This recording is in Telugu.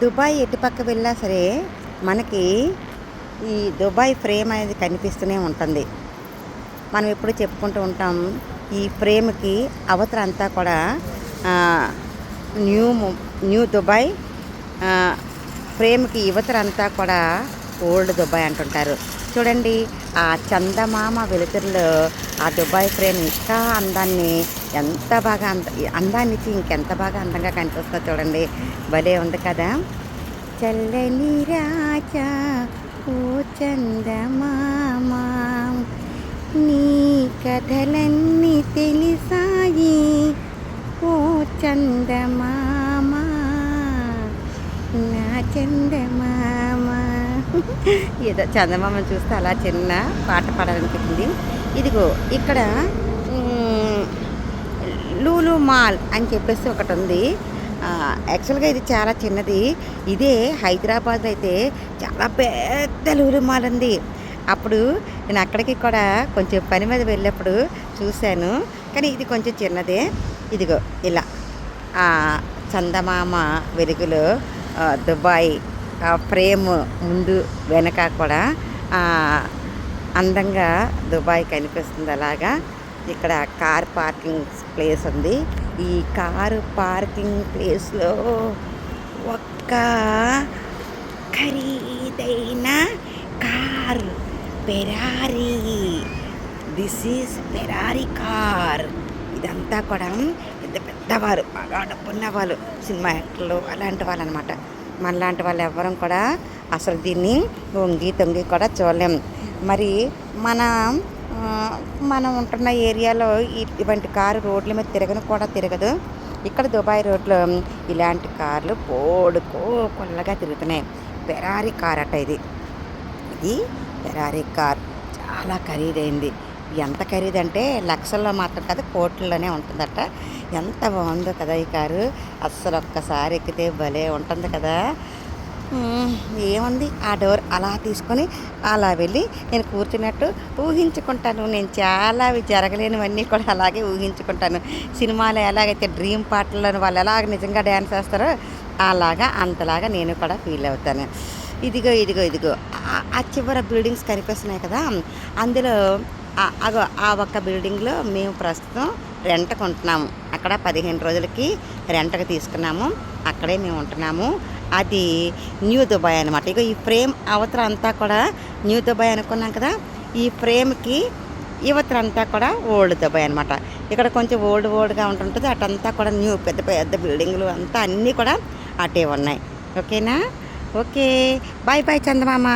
దుబాయ్ ఎటుపక్క వెళ్ళా సరే మనకి ఈ దుబాయ్ ఫ్రేమ్ అనేది కనిపిస్తూనే ఉంటుంది. మనం ఎప్పుడు చెప్పుకుంటూ ఉంటాం ఈ ఫ్రేమ్కి అవతల అంతా కూడా న్యూ ము- న్యూ దుబాయ్ ఫ్రేమ్కి యువతర అంతా కూడా ఓల్డ్ దుబాయ్ అంటుంటారు. చూడండి ఆ చందమామ వెలుతురులో ఆ దుబాయ్ ఫ్రేమ్ ఇంకా అందాన్ని ఎంత బాగా అంద అందాన్ని ఇచ్చి ఇంకెంత బాగా అందంగా కనిపిస్తుందో చూడండి. భలే ఉంది కదా? చల్లని రాజా ఓ చందమామ నీ కథలన్నీ తెలిసాయి ఓ చందమామ నా చందమామ. ఏదో చందమామ చూస్తే అలా చిన్న పాట పాడాలనిపించింది ఇదిగో ఇక్కడ లూలు మాల్ అని చెప్పేసి ఒకటి ఉంది యాక్చువల్గా ఇది చాలా చిన్నది. ఇదే హైదరాబాద్ అయితే చాలా పెద్ద లూలు మాల్ ఉంది అప్పుడు నేను అక్కడికి కూడా కొంచెం పని మీద వెళ్ళినప్పుడు చూశాను. కానీ ఇది కొంచెం చిన్నదే. ఇదిగో ఇలా. చందమామ వెలుగులో దుబాయ్ ఫ్రేమ్ ముందు వెనక కూడా అందంగా దుబాయ్ కనిపిస్తుంది అలాగా. ఇక్కడ కార్ పార్కింగ్ ప్లేస్ ఉంది. ఈ కారు పార్కింగ్ ప్లేస్లో ఒక్క ఖరీదైన car Ferrari this is Ferrari car ఇదంతా కూడా పెద్ద పెద్దవారు బాగా డబ్బున్న వాళ్ళు సినిమా యాక్టర్లు అలాంటి వాళ్ళు అనమాట మనలాంటి వాళ్ళు ఎవ్వరం కూడా అసలు దీన్ని వంగి తొంగి కూడా చూడలేం. మరి మన మనం ఉంటున్న ఏరియాలో ఇటువంటి కారు రోడ్ల మీద తిరగను కూడా తిరగదు. ఇక్కడ దుబాయ్ రోడ్లో ఇలాంటి కార్లు పోడుకో కొల్లగా తిరుగుతున్నాయి. పెరారీ కార్ అట ఇది. ఇది పెరారీ కార్. చాలా ఖరీదైంది. ఎంత ఖరీదంటే లక్షల్లో మాత్రం కాదు కోట్లలోనే ఉంటుందట. ఎంత బాగుందో కదా ఈ కారు. అస్సలు ఒక్కసారి ఎక్కితే భలే ఉంటుంది కదా. ఏముంది? ఆ డోర్ అలా తీసుకొని అలా వెళ్ళి నేను కూర్చున్నట్టు ఊహించుకుంటాను. నేను చాలా అవి జరగలేనివన్నీ కూడా అలాగే ఊహించుకుంటాను. సినిమాలో ఎలాగైతే డ్రీమ్ పాటల్లో వాళ్ళు ఎలాగ నిజంగా డ్యాన్స్ వేస్తారో అలాగా అంతలాగా నేను కూడా ఫీల్ అవుతాను. ఇదిగో ఇదిగో ఇదిగో. ఆ- చివర బిల్డింగ్స్ కనిపిస్తున్నాయి కదా? అందులో అగో ఆ ఒక్క బిల్డింగ్లో మేము ప్రస్తుతం రెంట్కి ఉంటున్నాము అక్కడ పదిహేను రోజులకి రెంట్కి తీసుకున్నాము. అక్కడే మేము ఉంటున్నాము. అది న్యూ దుబాయ్ అనమాట ఇక ఈ ఫ్రేమ్ అవతల అంతా కూడా న్యూ దుబాయ్ అనుకున్నాం కదా ఈ ఫ్రేమ్కి యువతల అంతా కూడా ఓల్డ్ దుబాయ్ అనమాట ఇక్కడ కొంచెం ఓల్డ్ ఓల్డ్గా ఉంటుంటుంది అటంతా కూడా న్యూ పెద్ద పెద్ద బిల్డింగ్లు అంతా అన్నీ కూడా అటే ఉన్నాయి. ఓకేనా? ఓకే. బాయ్ బాయ్ చందమామ.